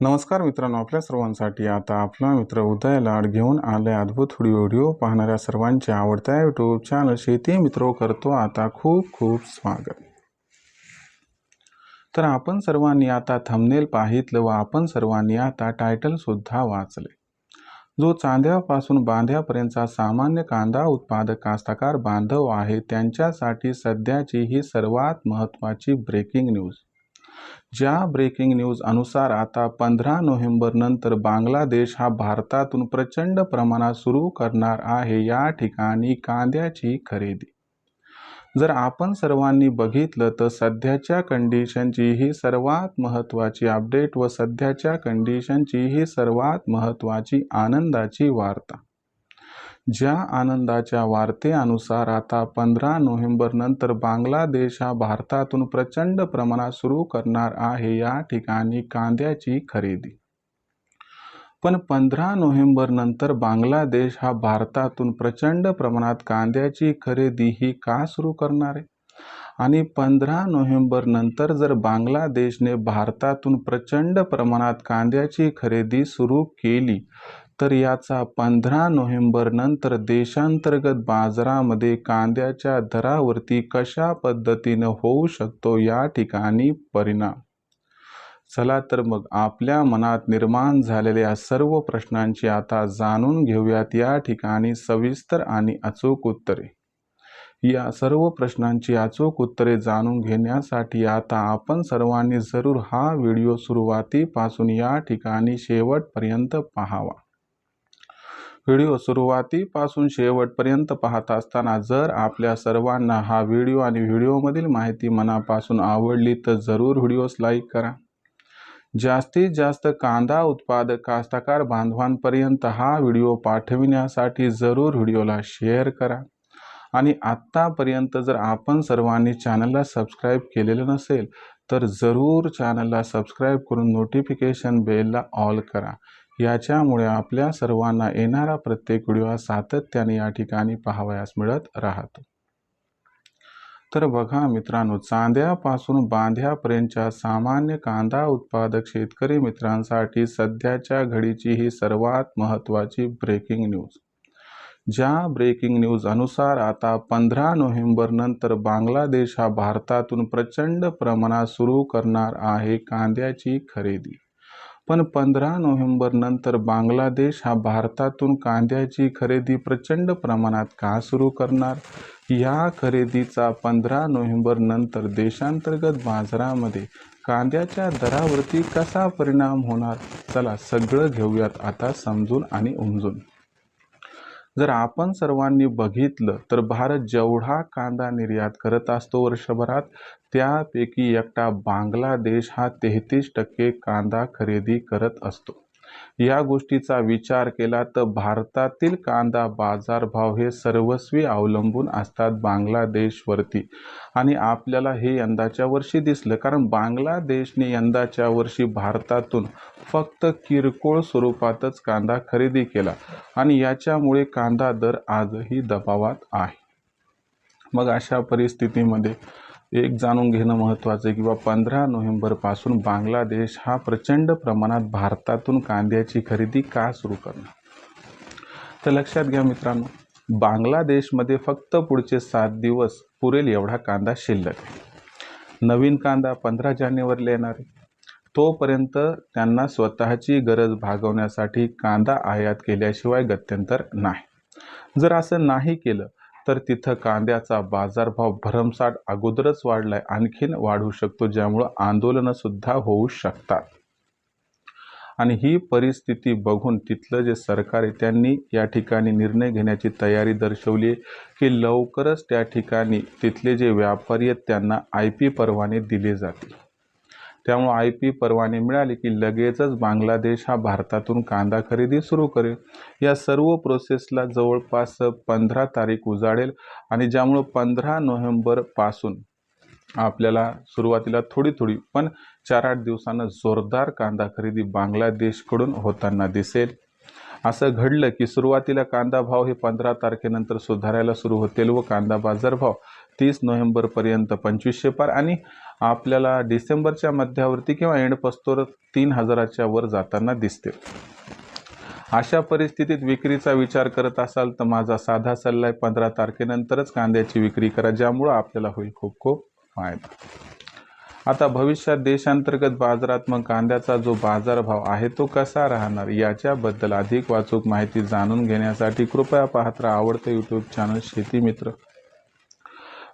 नमस्कार मित्रांनो आपल्या सर्वांसाठी आता आपला मित्र उदय लाड घेऊन आले अद्भुत व्हिडिओ पाहणाऱ्या सर्वांच्या आवडत्या यूट्यूब चॅनल शेती मित्र करतो आता खूप खूप स्वागत. तर आपण सर्वांनी आता थंबनेल पाहितलं व आपण सर्वांनी आता टायटल सुद्धा वाचले. जो चांद्यापासून बांध्यापर्यंतचा सामान्य कांदा उत्पादक कास्तकार बांधव आहे त्यांच्यासाठी सध्याची ही सर्वात महत्त्वाची ब्रेकिंग न्यूज ज्या ब्रेकिंग न्यूज अनुसार आता पंधरा नोव्हेंबर नंतर बांगलादेश हा भारतातून प्रचंड प्रमाणात सुरू करणार आहे या ठिकाणी कांद्याची खरेदी. जर आपण सर्वांनी बघितलं तर सध्याच्या कंडिशनची ही सर्वात महत्त्वाची अपडेट व सध्याच्या कंडिशनची ही सर्वात महत्त्वाची आनंदाची वार्ता. ज्या आनंदाच्या वार्तेनुसार आता पंधरा नोव्हेंबर नंतर बांगलादेश हा भारतातून प्रचंड प्रमाणात सुरू करणार आहे या ठिकाणी कांद्याची खरेदी. पण पंधरा नोव्हेंबर नंतर बांगलादेश हा भारतातून प्रचंड प्रमाणात कांद्याची खरेदी ही का सुरू करणार आहे? आणि पंधरा नोव्हेंबर नंतर जर बांगलादेशने भारतातून प्रचंड प्रमाणात कांद्याची खरेदी सुरू केली तर याचा पंधरा नोव्हेंबर नंतर देशांतर्गत बाजारामध्ये कांद्याच्या दरावरती कशा पद्धतीनं होऊ शकतो या ठिकाणी परिणाम? चला तर मग आपल्या मनात निर्माण झालेल्या सर्व प्रश्नांची आता जाणून घेऊयात. या ठिकाणी सविस्तर आणि अचूक उत्तरे. या सर्व प्रश्नांची अचूक उत्तरे जाणून घेण्यासाठी आता आपण सर्वांनी जरूर हा व्हिडिओ सुरुवातीपासून या ठिकाणी शेवटपर्यंत पाहावा. व्हिडिओ सुरुवातीपासून शेवटपर्यंत पाहत असताना जर आपल्या सर्वांना हा व्हिडिओ आणि व्हिडिओमधील माहिती मनापासून आवडली तर जरूर व्हिडिओस लाईक करा. जास्तीत जास्त कांदा उत्पादक कास्तकार बांधवांपर्यंत हा व्हिडिओ पाठविण्यासाठी जरूर व्हिडिओला शेअर करा. आणि आत्तापर्यंत जर आपण सर्वांनी चॅनलला सबस्क्राईब केलेलं नसेल तर जरूर चॅनलला सबस्क्राईब करून नोटिफिकेशन बेलला ऑल करा. याच्यामुळे आपल्या सर्वांना येणारा प्रत्येक व्हिडिओ सातत्याने या ठिकाणी पाहावयास मिळत राहतो. तर बघा मित्रांनो चांद्यापासून बांध्यापर्यंतच्या सामान्य कांदा उत्पादक शेतकरी मित्रांसाठी सध्याच्या घडीची ही सर्वात महत्त्वाची ब्रेकिंग न्यूज ज्या ब्रेकिंग न्यूज अनुसार आता पंधरा नोव्हेंबर नंतर बांगलादेश हा भारतातून प्रचंड प्रमाणात सुरू करणार आहे कांद्याची खरेदी. पण पंधरा नोव्हेंबरनंतर बांगलादेश हा भारतातून कांद्याची खरेदी प्रचंड प्रमाणात का सुरू करणार? या खरेदीचा पंधरा नोव्हेंबरनंतर देशांतर्गत बाजारामध्ये कांद्याच्या दरावरती कसा परिणाम होणार? चला सगळं घेऊयात आता समजून आणि उमजून. जर आपण सर्वांनी बघितलं तर भारत जेवढा कांदा निर्यात करत असतो वर्षभरात त्यापैकी एकटा बांगलादेश हा तेहतीस टक्के कांदा खरेदी करत असतो. या गोष्टीचा विचार केला तर भारतातील कांदा बाजारभाव हे सर्वस्वी अवलंबून असतात बांगलादेशवरती. आणि आपल्याला हे यंदाच्या वर्षी दिसलं कारण बांगलादेशने यंदाच्या वर्षी भारतातून फक्त किरकोळ स्वरूपातच कांदा खरेदी केला. आणि याच्यामुळे कांदा दर आजही दबावात आहे. मग अशा परिस्थितीमध्ये एक जाणून घेणं महत्त्वाचं आहे किंवा पंधरा नोव्हेंबरपासून बांगलादेश हा प्रचंड प्रमाणात भारतातून कांद्याची खरेदी का सुरू करणार? तर लक्षात घ्या मित्रांनो बांगलादेशमध्ये फक्त पुढचे सात दिवस पुरेल एवढा कांदा शिल्लक आहे. नवीन कांदा पंधरा जानेवारीला येणार आहे. तोपर्यंत त्यांना स्वतःची गरज भागवण्यासाठी कांदा आयात केल्याशिवाय गत्यंतर नाही. जर असं नाही केलं तर तिथं कांद्याचा बाजारभाव भरमसाठ अगोदरच वाढलाय आणखीन वाढू शकतो ज्यामुळं आंदोलनंसुद्धा होऊ शकतात. आणि ही परिस्थिती बघून तिथलं जे सरकार आहे त्यांनी या ठिकाणी निर्णय घेण्याची तयारी दर्शवली आहे की लवकरच त्या ठिकाणी तिथले जे व्यापारी आहेत त्यांना आय पी परवाने दिले जातील. त्यामुळं आय पी परवाने मिळाले की लगेचच बांगलादेश हा भारतातून कांदा खरेदी सुरू करेल. या सर्व प्रोसेसला जवळपास पंधरा तारीख उजाडेल आणि ज्यामुळं पंधरा नोव्हेंबरपासून आपल्याला सुरुवातीला थोडी थोडी पण चार आठ दिवसानं जोरदार कांदा खरेदी बांगलादेशकडून होताना दिसेल. असं घडलं की सुरुवातीला कांदा भाव हे पंधरा तारखेनंतर सुधारायला सुरू होतील व कांदा बाजारभाव तीस नोव्हेंबरपर्यंत पंचवीसशे पार आणि आपल्याला डिसेंबरच्या मध्यावरती किंवा एंड पस्तोर तीन हजाराच्या वर जाताना दिसते. अशा परिस्थितीत विक्रीचा विचार करत असाल तर माझा साधा सल्ला आहे पंधरा तारखेनंतरच कांद्याची विक्री करा ज्यामुळं आपल्याला होईल खूप खूप फायदा. आता भविष्यात देशांतर्गत बाजारात मग कांद्याचा जो बाजारभाव आहे तो कसा राहणार याच्याबद्दल अधिक वाचूक माहिती जाणून घेण्यासाठी कृपया पाहत आवडतं यूट्यूब चॅनल शेती मित्र.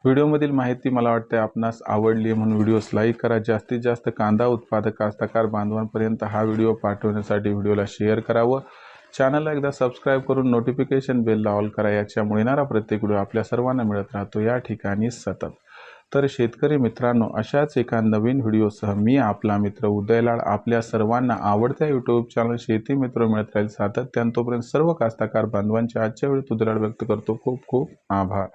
व्हिडिओमधील माहिती मला वाटते आपणास आवडली म्हणून व्हिडिओस लाईक करा. जास्तीत जास्त कांदा उत्पादक कास्तकार बांधवांपर्यंत हा व्हिडिओ पाठवण्यासाठी व्हिडिओला शेअर करावं. चॅनलला एकदा सबस्क्राईब करून नोटिफिकेशन बेलला ऑल करा. याच्यामुळे येणारा प्रत्येक व्हिडिओ आपल्या सर्वांना मिळत राहतो. या ठिकाणी सतत. तर शेतकरी मित्रांनो अशाच एका नवीन व्हिडिओसह मी आपला मित्र उदयलाड आपल्या सर्वांना आवडत्या यूट्यूब चॅनल शेती मित्र मिळत राहील सातत्यान. तोपर्यंत सर्व कास्तकार बांधवांच्या आजच्या वेळी उदयलाड व्यक्त करतो. खूप खूप आभार.